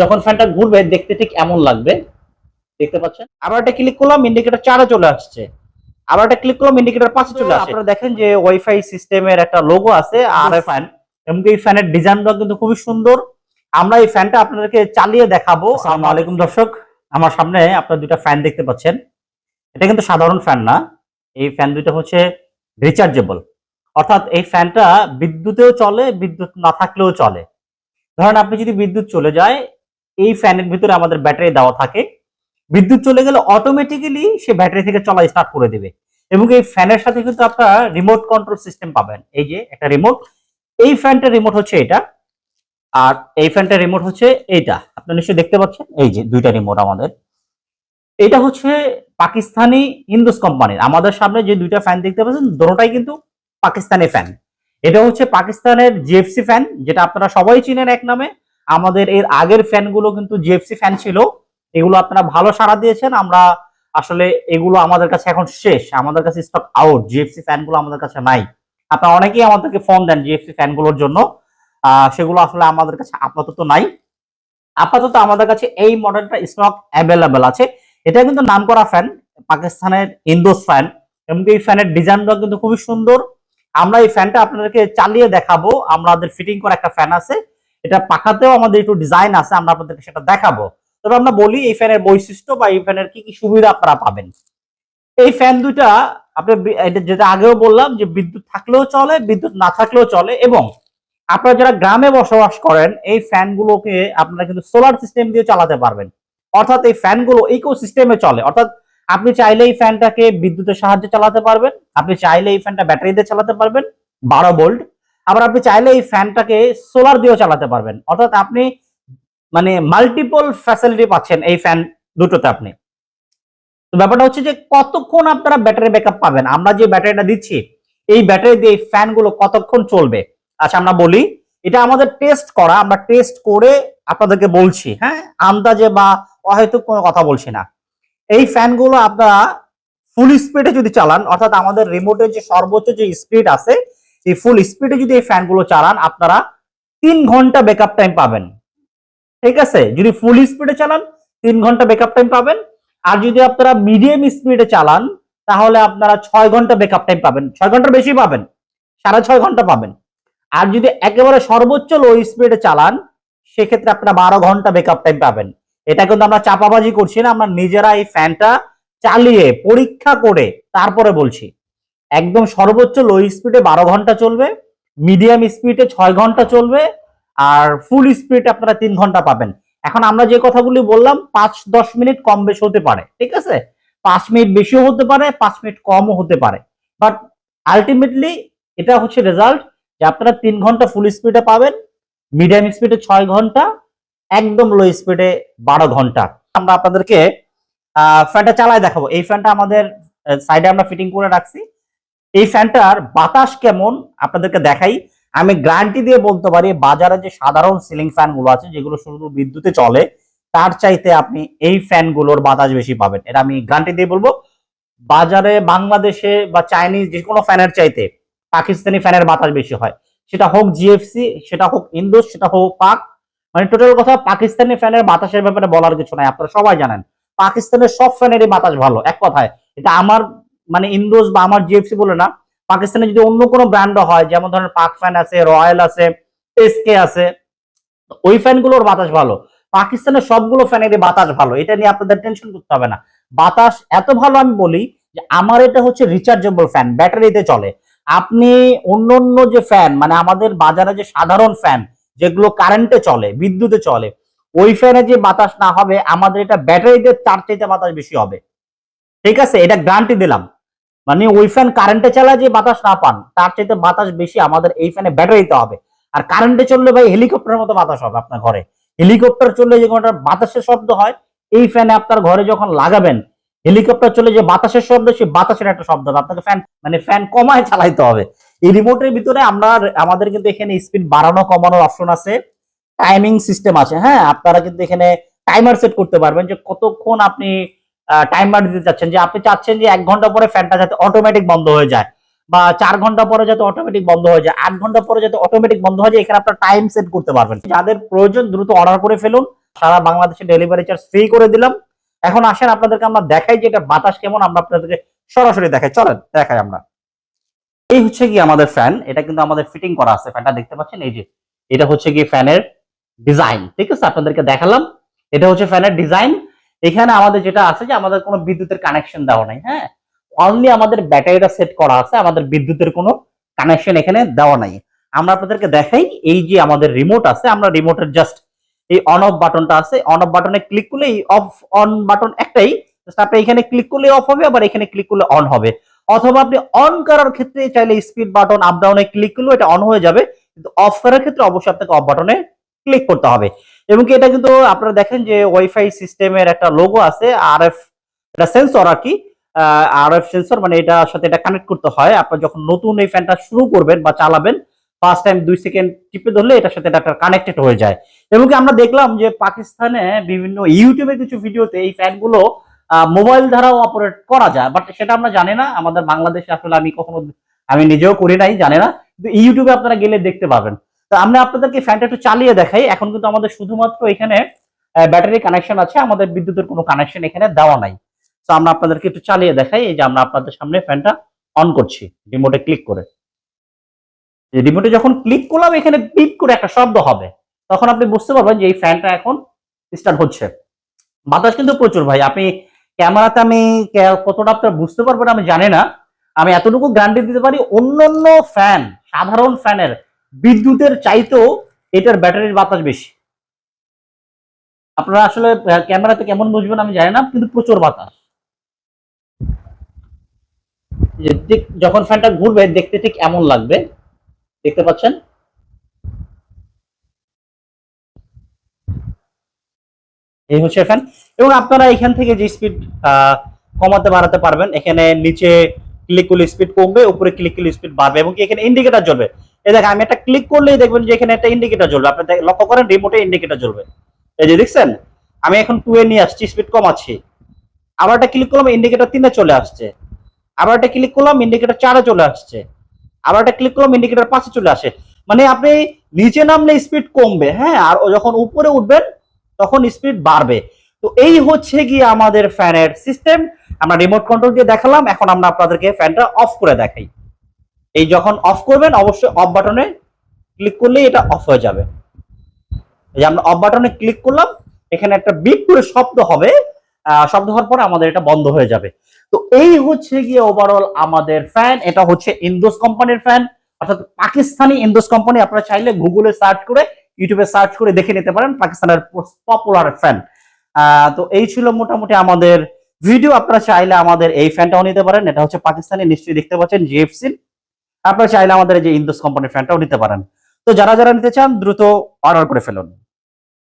যখন ফ্যানটা ঘুরবে দেখতে ঠিক এমন লাগবে। দেখতে পাচ্ছেন? আবার একটা ক্লিক করলাম ইন্ডিকেটর চারে চলে আসছে। আবার একটা ক্লিক করলাম ইন্ডিকেটর পাঁচে চলে আসছে আপনারা দেখেন যে ওয়াইফাই সিস্টেমের একটা লোগো আছে আর ফ্যান এবং এই ফ্যানের ডিজাইনটা কিন্তু খুবই সুন্দর। আমরা এই ফ্যানটা আপনাদেরকে চালিয়ে দেখাবো। আসসালামু আলাইকুম দর্শক। আমার সামনে আপনারা দুইটা ফ্যান দেখতে পাচ্ছেন। এটা কিন্তু সাধারণ ফ্যান না। এই ফ্যান দুইটা হচ্ছে রিচার্জেবল অর্থাৎ এই ফ্যানটা বিদ্যুতেও চলে বিদ্যুৎ না থাকলেও চলে। ধরেন আপনি যদি বিদ্যুৎ চলে যায় এই ফ্যানের ভিতরে আমাদের ব্যাটারি দেওয়া থাকে। বিদ্যুৎ চলে গেলে অটোমেটিক্যালি সে ব্যাটারি থেকে চলা স্টার্ট করে দেবে। এবং এই ফ্যানের সাথে কিন্তু আপনারা রিমোট কন্ট্রোল সিস্টেম পাবেন। এই যে একটা রিমোট এই ফ্যানটা রিমোট হচ্ছে এটা। আর এই ফ্যানটার রিমোট হচ্ছে এইটা। আপনারা নিশ্চয়ই দেখতে পাচ্ছেন? এই যে দুইটা রিমোট আমাদের। এটা হচ্ছে পাকিস্তানি ইন্দুস কোম্পানির আমাদের সামনে যে দুইটা ফ্যান দেখতে পাচ্ছেন দুটোটাই কিন্তু পাকিস্তানি ফ্যান এটা হচ্ছে পাকিস্তানের জিএফসি ফ্যান যেটা আপনারা সবাই চিনেন এক নামে। আমাদের এর আগের ফ্যানগুলো কিন্তু জিএফসি ফ্যান ছিল। এগুলো আপনারা ভালো সাড়া দিয়েছেন। আমরা আসলে এগুলো আমাদের কাছে এখন শেষ। আমাদের কাছে স্টক আউট জিএফসি ফ্যানগুলো আমাদের কাছে নাই। আপনারা অনেকেই আমাদেরকে ফোন দেন জিএফসি ফ্যানগুলোর জন্য। সেগুলো আসলে আমাদের কাছে আপাতত নাই। আপাতত আমাদের কাছে এই মডেলটা স্টক অ্যাভেলেবেল আছে। এটা কিন্তু নাম করা ফ্যান পাকিস্তানের ইন্দোস ফ্যান এমনকি এই ফ্যানের ডিজাইনটা কিন্তু খুবই সুন্দর। আমরা এই ফ্যানটা আপনাদেরকে চালিয়ে দেখাবো। আমাদের ফিটিং করা একটা ফ্যান আছে। এটা পাখাতেও আমাদের একটু ডিজাইন আছে, আমরা আপনাদেরকে সেটা দেখাবো। তবে আমরা বলি, এই ফ্যানের বৈশিষ্ট্য বা এই ফ্যানের কি কি সুবিধা আপনারা পাবেন। এই ফ্যান দুইটা, আপনি এটা যেটা আগেও বললাম যে বিদ্যুৎ থাকলেও চলে, বিদ্যুৎ না থাকলেও চলে, এবং আপনারা যারা গ্রামে বসবাস করেন, এই ফ্যানগুলোকে আপনারা কিন্তু সোলার সিস্টেম দিয়ে চালাতে পারবেন। অর্থাৎ এই ফ্যানগুলো ইকো সিস্টেমে চলে। অর্থাৎ আপনি চাইলে এই ফ্যানটাকে বিদ্যুতের সাহায্যে চালাতে পারবেন, আপনি চাইলে এই ফ্যানটা ব্যাটারি দিয়ে চালাতে পারবেন, বারো ভোল্ট আবার আপনি চাইলে এই ফ্যানটাকে সোলার দিয়েও চালাতে পারবেন। অর্থাৎ আপনি মানে মাল্টিপল ফ্যাসিলিটি পাচ্ছেন এই ফ্যান দুটোতে আপনি। তো ব্যাপারটা হচ্ছে যে কতক্ষণ আপনারা ব্যাটারি ব্যাকআপ পাবেন? আমরা যে ব্যাটারিটা দিচ্ছি, এই ব্যাটারি দিয়ে ফ্যানগুলো কতক্ষণ চলবে? আচ্ছা আমরা বলি, এটা আমাদের টেস্ট করা, আমরা টেস্ট করে আপনাদেরকে বলছি হ্যাঁ? আন্দাজে বা হয়তো কোনো কথা বলছি না। এই ফ্যানগুলো আপনারা ফুল স্পিডে যদি চালান, অর্থাৎ আমাদের রিমোটের যে সর্বোচ্চ যে স্পিড আছে এই ফুল স্পিডে যদি এই ফ্যানগুলো চালান, আপনারা তিন ঘণ্টা ব্যাকআপ টাইম পাবেন। ঠিক আছে? যদি ফুল স্পিডে চালান, তিন ঘণ্টা ব্যাকআপ টাইম পাবেন। আর যদি আপনারা মিডিয়াম স্পিডে চালান, তাহলে আপনারা ছয় ঘণ্টা ব্যাকআপ টাইম পাবেন। ছয় ঘণ্টার বেশি পাবেন। সাড়ে ছয় ঘণ্টা পাবেন। আর যদি একেবারে সর্বোচ্চ লো স্পিডে চালান, সেক্ষেত্রে আপনারা বারো ঘণ্টা ব্যাকআপ টাইম পাবেন। এটা কিন্তু আমরা চাপাবাজি করছি না, আমরা নিজেরা এই ফ্যানটা চালিয়ে পরীক্ষা করে তারপরে বলছি। একদম সর্বোচ্চ লো স্পিডে বারো ঘণ্টা চলবে মিডিয়াম স্পিডে ছয় ঘণ্টা চলবে, আর ফুল স্পিড আপনারা তিন ঘণ্টা পাবেন। এখন আমরা যে কথাগুলি বললাম, পাঁচ দশ মিনিট কম বেশি হতে পারে, ঠিক আছে? পাঁচ মিনিট বেশিও হতে পারে, পাঁচ মিনিট কমও হতে পারে। বাট আলটিমেটলি এটা হচ্ছে রেজাল্ট যে আপনারা তিন ঘণ্টা ফুল স্পিডে পাবেন মিডিয়াম স্পিডে ছয় ঘণ্টা, একদম লো স্পিডে বারো ঘণ্টা। আমরা আপনাদেরকে ফ্যানটা চালায় দেখাবো। এই ফ্যানটা আমাদের সাইডে আমরা ফিটিং করে রাখছি। এই ফ্যানটার বাতাস কেমন আপনাদেরকে দেখাই। আমি গ্যারান্টি দিয়ে বলতে পারি, বাজারে যে সাধারণ সিলিং ফ্যানগুলো আছে, যেগুলো শুধু বিদ্যুতে চলে, তার চাইতে আপনি এই ফ্যানগুলোর বাতাস বেশি পাবেন। এটা আমি গ্যারান্টি দিয়ে বলব। বাজারে বাংলাদেশে বা চাইনিজ যে কোনো ফ্যানের চাইতে পাকিস্তানি ফ্যানের বাতাস বেশি হয়। সেটা হোক জিএফসি সেটা হোক ইন্দোস সেটা হোক পাক। মানে টোটাল কথা, পাকিস্তানি ফ্যানের বাতাসের ব্যাপারে বলার কিছু নাই, আপনারা সবাই জানেন। পাকিস্তানের সব ফ্যানেরই বাতাস ভালো। এক কথায়, এটা আমার মানে ইন্দোস বা আমার জিএফসি বলে না, পাকিস্তানে যদি অন্য কোনো ব্র্যান্ড হয়, যেমন ধরেন পাক ফ্যান আছে, রয়্যাল আছে এসকে আছে, ওই ফ্যানগুলোর বাতাস ভালো। পাকিস্তানের সবগুলো ফ্যানেরই বাতাস ভালো। এটা নিয়ে আপনাদের টেনশন করতে হবে না। বাতাস এত ভালো আমি বলি যে আমার এটা হচ্ছে রিচার্জেবল ফ্যান ব্যাটারিতে চলে। আপনি অন্য অন্য যে ফ্যান মানে আমাদের বাজারে যে সাধারণ ফ্যান যেগুলো কারেন্টে চলে, বিদ্যুতে চলে, ওই ফ্যানে যে বাতাস না হবে, আমাদের এটা ব্যাটারিতে তার চাইতে বাতাস বেশি হবে। ঠিক আছে? এটা গ্যারান্টি দিলাম। মানে ওই ফ্যান কারেন্টে চালায় যে বাতাস না পান, তার চাইতে বাতাস বেশি আমাদের এই ফ্যানে ব্যাটারিতে হবে। আর কারেন্টে চললে ভাই হেলিকপ্টারের মতো বাতাস হবে আপনার ঘরে। হেলিকপ্টার চললে যে কোনো বাতাসের শব্দ হয়, এই ফ্যানে আপনার ঘরে যখন লাগাবেন হেলিকপ্টার চলে যে বাতাসের শব্দ, সেই বাতাসের একটা শব্দ হবে। আপনাকে ফ্যান মানে ফ্যান কমায় চালাইতে হবে। এই রিমোটের ভিতরে আমরা আমাদের কিন্তু এখানে স্পিড বাড়ানো, কমানোর অপশন আছে। টাইমিং সিস্টেম আছে হ্যাঁ? আপনারা কিন্তু এখানে টাইমার সেট করতে পারবেন যে কতক্ষণ আপনি টাইমার দিতে চাচ্ছেন, যে আপনি চাচ্ছেন যে এক ঘণ্টা পরে ফ্যানটা যাতে অটোমেটিক বন্ধ হয়ে যায়, বা চার ঘণ্টা পরে যাতে অটোমেটিক বন্ধ হয়ে যায়, আট ঘণ্টা পরে যাতে অটোমেটিক বন্ধ হয়ে যায়, এখানে আপনার টাইম সেট করতে পারবেন। যাদের প্রয়োজন দ্রুত অর্ডার করে ফেলুন, সারা বাংলাদেশে ডেলিভারি চার্জ ফ্রি করে দিলাম। এখন আসেন, আপনাদেরকে আমরা দেখাই যে এটা বাতাস কেমন, আমরা আপনাদেরকে সরাসরি দেখাই। চলেন, দেখাই আমরা। এই হচ্ছে কি আমাদের ফ্যান এটা কিন্তু আমাদের ফিটিং করা আছে। ফ্যানটা দেখতে পাচ্ছেন? এই যে, এটা হচ্ছে কি ফ্যানের ডিজাইন ঠিক আছে? আপনাদেরকে দেখালাম। এটা হচ্ছে ফ্যানের ডিজাইন এখানে আমাদের যেটা আছে যে আমাদের কোনো বিদ্যুতের কানেকশন দেওয়া নাই হ্যাঁ? অনলি আমাদের ব্যাটারিটা সেট করা আছে, আমাদের বিদ্যুতের কোনো কানেকশন এখানে দেওয়া নাই। আমরা আপনাদেরকে দেখাই, এই যে আমাদের রিমোট আছে, আমরা রিমোটের জাস্ট এই অন অফ বাটনটা আছে অন অফ বাটনে ক্লিক করলে এই অফ অন বাটন একটাই আপনি এখানে ক্লিক করলে অফ হবে, আবার এখানে ক্লিক করলে অন হবে। অথবা আপনি অন করার ক্ষেত্রে চাইলে স্পিড বাটন আপ ডাউনে ক্লিক করলে এটা অন হয়ে যাবে, কিন্তু অফ করার ক্ষেত্রে অবশ্যই আপনাকে অফ বাটনে ক্লিক করতে হবে। এবং কি এটা কিন্তু আপনারা দেখেন যে ওয়াইফাই সিস্টেমের একটা লোগো আছে আর এফ এটা সেন্সর আর কি আর এফ সেন্সর মানে এটার সাথে এটা কানেক্ট করতে হয়। আপনার যখন নতুন এই ফ্যানটা শুরু করবেন বা চালাবেন ফার্স্ট টাইম দুই সেকেন্ড টিপে ধরলে এটার সাথে এটা কানেক্টেড হয়ে যায়। এবং কি আমরা দেখলাম যে পাকিস্তানে বিভিন্ন ইউটিউবে কিছু ভিডিওতে এই ফ্যানগুলো মোবাইল দ্বারাও অপারেট করা যায়। বাট সেটা আমরা জানি না, আমাদের বাংলাদেশে আসলে আমি কখনো, আমি নিজেও করি নাই, জানি না। কিন্তু ইউটিউবে আপনারা গেলে দেখতে পাবেন। তো আমরা আপনাদেরকে ফ্যানটা একটু চালিয়ে দেখাই। এখন কিন্তু আমাদের শুধুমাত্র এখানে ব্যাটারি কানেকশন আছে, আমাদের বিদ্যুতের কোনো কানেকশন এখানে দেওয়া নাই। তো আমরা আপনাদেরকে একটু চালিয়ে দেখাই, এই যে আমরা আপনাদের সামনে ফ্যানটা অন করছি রিমোটে ক্লিক করে। রিমোটে যখন ক্লিক করলাম, এখানে পিপ করে একটা শব্দ হবে। তখন আপনি বুঝতে পারবেন যে এই ফ্যানটা এখন স্টার্ট হচ্ছে। বাতাস কিন্তু প্রচুর ভাই, আপনি ক্যামেরাতে আমি কতটা আপনার বুঝতে পারবেন আমি জানি না। আমি এতটুকু গ্যারান্টি দিতে পারি, অন্যান্য ফ্যান সাধারণ ফ্যানের বিদ্যুতের চাইতেও এটার ব্যাটারির বাতাস বেশি। আপনারা আসলে ক্যামেরাতে কেমন বুঝবেন আমি জানি না, কিন্তু প্রচুর বাতাস। যখন ফ্যানটা ঘুরবে, দেখতে ঠিক এমন লাগবে। দেখতে পাচ্ছেন? এই হচ্ছে ফ্যান এবং আপনারা এখান থেকে যে স্পিড কমাতে, বাড়াতে পারবেন, এখানে নিচে ক্লিক স্পিড কমবে, উপরে ক্লিক স্পিড বাড়বে, এবং এখানে ইন্ডিকেটর জ্বলবে। এই দেখেন, আমি একটা ক্লিক করলেই দেখবেন যে এখানে একটা ইন্ডিকেটর জ্বলবে। আপনি লক্ষ্য করেন রিমোটে ইন্ডিকেটর জ্বলবে। এই যে দেখছেন, আমি এখন টু এ নিয়ে আসছি স্পিড কম কমাচ্ছি। আবার একটা ক্লিক করলাম ইন্ডিকেটর তিনে চলে আসছে। আবার একটা ক্লিক করলাম ইন্ডিকেটর চারে চলে আসছে। আবার একটা ক্লিক করলাম ইন্ডিকেটর পাঁচে চলে আসে। মানে আপনি নিচে নামলে স্পিড কমবে হ্যাঁ? আর যখন উপরে উঠবেন, তখন স্পিড বাড়বে। তো এই হচ্ছে গিয়ে আমাদের ফ্যানের সিস্টেম আমরা রিমোট কন্ট্রোল দিয়ে দেখালাম, এখন আমরা আপনাদেরকে ফ্যানটা অফ করে দেখাই। এই যখন অফ করবেন, অবশ্যই অফ বাটনে ক্লিক করলেই এটা অফ হয়ে যাবে। এই যে আমরা অফ বাটনে ক্লিক করলাম, এখানে একটা বিপ করে শব্দ হবে শব্দ হওয়ার পরে আমাদের এটা বন্ধ হয়ে যাবে। তো এই হচ্ছে গিয়ে ওভারঅল আমাদের ফ্যান এটা হচ্ছে ইন্দোস কোম্পানির ফ্যান অর্থাৎ পাকিস্তানি ইন্দোস কোম্পানি আপনারা চাইলে গুগলে সার্চ করে ইউটিউবে সার্চ করে দেখে নিতে পারেন, পাকিস্তানের পপুলার ফ্যান তো এই ছিল মোটামুটি আমাদের ভিডিও আপনারা চাইলে আমাদের এই ফ্যানটাও নিতে পারেন। এটা হচ্ছে পাকিস্তানি, নিশ্চয়ই দেখতে পাচ্ছেন জিএফসি আপনারা চাইলে আমাদের যে ইন্দোস কোম্পানির ফ্যানটাও নিতে পারেন। তো যারা যারা নিতে চান, দ্রুত অর্ডার করে ফেলুন।